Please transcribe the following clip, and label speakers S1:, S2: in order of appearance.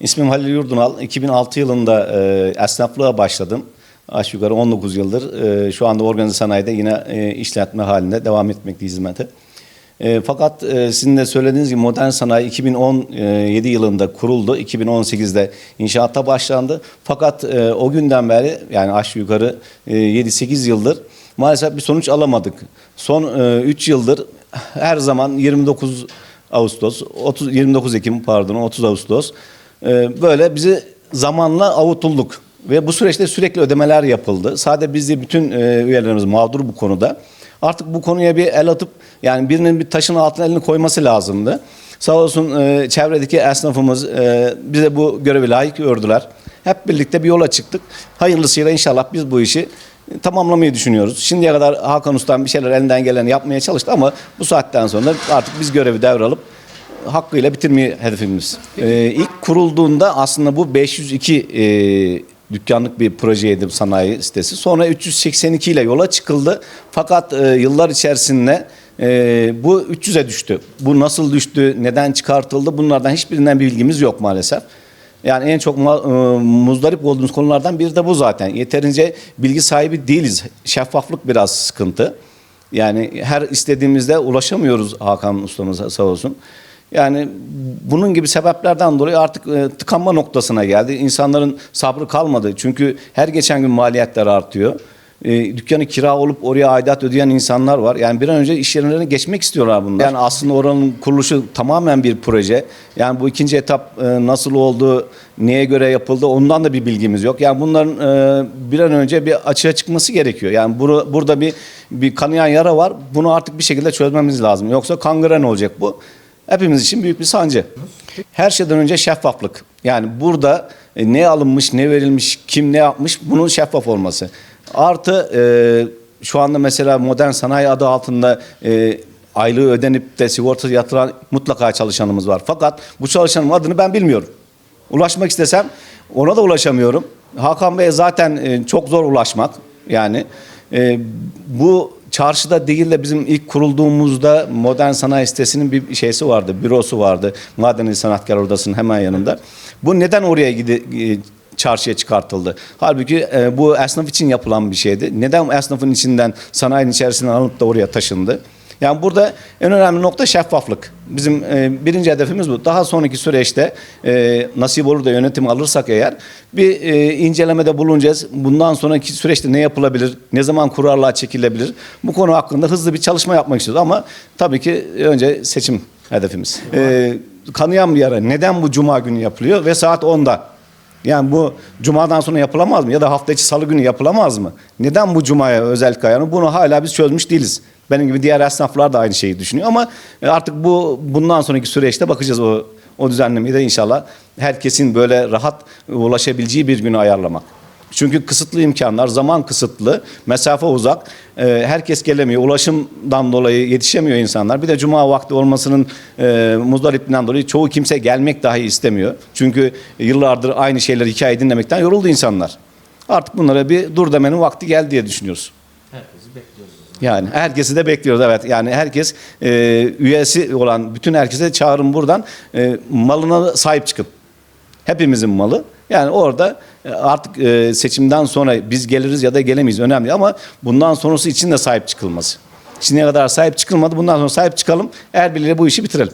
S1: İsmim Halil Yurdunal. 2006 yılında e, esnaflığa başladım. Aşağı yukarı 19 yıldır. E, şu anda organize sanayide yine e, işletme halinde devam etmekteyiz hizmete. E, fakat e, sizin de söylediğiniz gibi modern sanayi 2017 yılında kuruldu. 2018'de inşaatta başlandı. Fakat e, o günden beri yani aşağı yukarı e, 7-8 yıldır maalesef bir sonuç alamadık. Son 3 yıldır her zaman 29 Ağustos, 30, 29 Ekim pardon 30 Ağustos e, böyle bizi zamanla avutulduk. Ve bu süreçte sürekli ödemeler yapıldı. Sadece biz de bütün e, üyelerimiz mağdur bu konuda. Artık bu konuya bir el atıp yani birinin bir taşın altına elini koyması lazımdı. Sağ olsun e, çevredeki esnafımız e, bize bu görevi layık gördüler. Hep birlikte bir yola çıktık. Hayırlısıyla inşallah biz bu işi tamamlamayı düşünüyoruz. Şimdiye kadar Hakan Usta'm bir şeyler elinden geleni yapmaya çalıştı ama bu saatten sonra artık biz görevi devralıp hakkıyla bitirmeyi hedefimiz. Ee, ilk kurulduğunda aslında bu 502 e, dükkanlık bir projeydi sanayi sitesi. Sonra 382 ile yola çıkıldı. Fakat e, yıllar içerisinde e, bu 300'e düştü. Bu nasıl düştü, neden çıkartıldı bunlardan hiçbirinden bir bilgimiz yok maalesef. Yani en çok e, muzdarip olduğumuz konulardan biri de bu zaten. Yeterince bilgi sahibi değiliz. Şeffaflık biraz sıkıntı. Yani her istediğimizde ulaşamıyoruz Hakan ustamıza sağ olsun. Yani bunun gibi sebeplerden dolayı artık e, tıkanma noktasına geldi. İnsanların sabrı kalmadı. Çünkü her geçen gün maliyetler artıyor. E, dükkanı kira olup oraya aidat ödeyen insanlar var. Yani bir an önce iş yerlerine geçmek istiyorlar bunlar. Yani aslında oranın kuruluşu tamamen bir proje. Yani bu ikinci etap e, nasıl oldu, neye göre yapıldı ondan da bir bilgimiz yok. Yani bunların bir an önce bir açığa çıkması gerekiyor. Yani bur- burada bir bir kanayan yara var. Bunu artık bir şekilde çözmemiz lazım. Yoksa kangren olacak bu. Hepimiz için büyük bir sancı. Her şeyden önce şeffaflık. Yani burada e, ne alınmış, ne verilmiş, kim ne yapmış bunun şeffaf olması. Artı e, şu anda mesela modern sanayi adı altında e, aylığı ödenip de sigorta yatıran mutlaka çalışanımız var. Fakat bu çalışanın adını ben bilmiyorum. Ulaşmak istesem ona da ulaşamıyorum. Hakan Bey'e zaten e, çok zor ulaşmak. Yani e, bu çarşıda değil de bizim ilk kurulduğumuzda modern sanayi sitesinin bir şeysi vardı, bürosu vardı. Madeni Sanatkar Odası'nın hemen yanında. Bu neden oraya gidi, e, çarşıya çıkartıldı? Halbuki e, bu esnaf için yapılan bir şeydi. Neden esnafın içinden sanayinin içerisinden alınıp da oraya taşındı? Yani burada en önemli nokta şeffaflık. Bizim e, birinci hedefimiz bu. Daha sonraki süreçte e, nasip olur da yönetim alırsak eğer bir e, incelemede bulunacağız. Bundan sonraki süreçte ne yapılabilir, ne zaman kurarlığa çekilebilir? Bu konu hakkında hızlı bir çalışma yapmak istiyoruz ama tabii ki önce seçim hedefimiz. E, kanayan bir yara neden bu cuma günü yapılıyor ve saat 10'da? Yani bu cumadan sonra yapılamaz mı? Ya da hafta içi salı günü yapılamaz mı? Neden bu cumaya özel kayanı? Bunu hala biz çözmüş değiliz. Benim gibi diğer esnaflar da aynı şeyi düşünüyor ama e, artık bu bundan sonraki süreçte bakacağız o o düzenlemeyi de inşallah herkesin böyle rahat ulaşabileceği bir günü ayarlamak. Çünkü kısıtlı imkanlar, zaman kısıtlı, mesafe uzak. e, herkes gelemiyor. Ulaşımdan dolayı yetişemiyor insanlar. Bir de cuma vakti olmasının e, muzdaripliğinden dolayı çoğu kimse gelmek dahi istemiyor. Çünkü yıllardır aynı şeyleri hikaye dinlemekten yoruldu insanlar. Artık bunlara bir dur demenin vakti geldi diye düşünüyoruz.
S2: Herkesi bekliyoruz.
S1: Yani herkesi de bekliyoruz evet. Yani herkes e, üyesi olan bütün herkese çağırın buradan e, malına sahip çıkın. Hepimizin malı. Yani orada e, artık e, seçimden sonra biz geliriz ya da gelemeyiz önemli ama bundan sonrası için de sahip çıkılması. Şimdiye kadar sahip çıkılmadı. Bundan sonra sahip çıkalım. Er birliğiyle bu işi bitirelim.